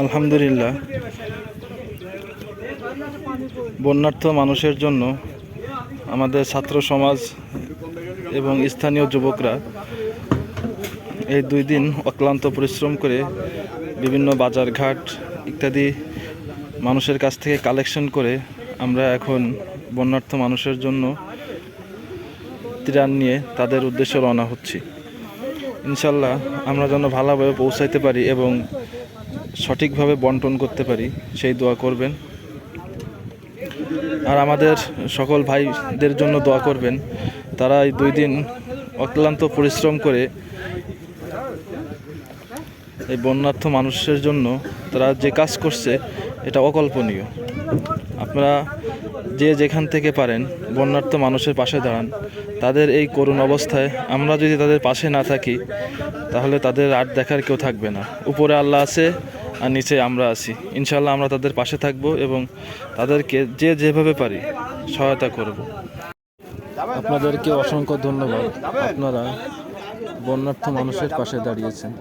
আলহামদুলিল্লাহ। বন্যার্থ মানুষের জন্য আমাদের ছাত্র সমাজ এবং স্থানীয় যুবকরা এই দুই দিন অক্লান্ত পরিশ্রম করে বিভিন্ন বাজার ঘাট ইত্যাদি মানুষের কাছ থেকে কালেকশন করে আমরা এখন বন্যার্থ মানুষের জন্য ত্রাণ নিয়ে তাদের উদ্দেশ্যে রওনা হচ্ছি। ইনশাল্লাহ আমরা যেন ভালোভাবে পৌঁছাইতে পারি এবং সঠিকভাবে বন্টন করতে পারি, সেই দোয়া করবেন। আর আমাদের সকল ভাইদের জন্য দোয়া করবেন। তারা এই দুই দিন অক্লান্ত পরিশ্রম করে এই বন্যার্থ মানুষের জন্য তারা যে কাজ করছে, এটা অকল্পনীয়। আপনারা যে যেখান থেকে পারেন বন্যার্থ মানুষের পাশে দাঁড়ান। তাদের এই করুণ অবস্থায় আমরা যদি তাদের পাশে না থাকি, তাহলে তাদের আর দেখার কেউ থাকবে না। উপরে আল্লাহ আছে আর নিচে আমরা আছি। ইনশাল্লাহ আমরা তাদের পাশে থাকব এবং তাদেরকে যে যেভাবে পারি সহায়তা করব। আপনাদেরকে অসংখ্য ধন্যবাদ। আপনারা বন্যার্থ মানুষের পাশে দাঁড়িয়েছেন।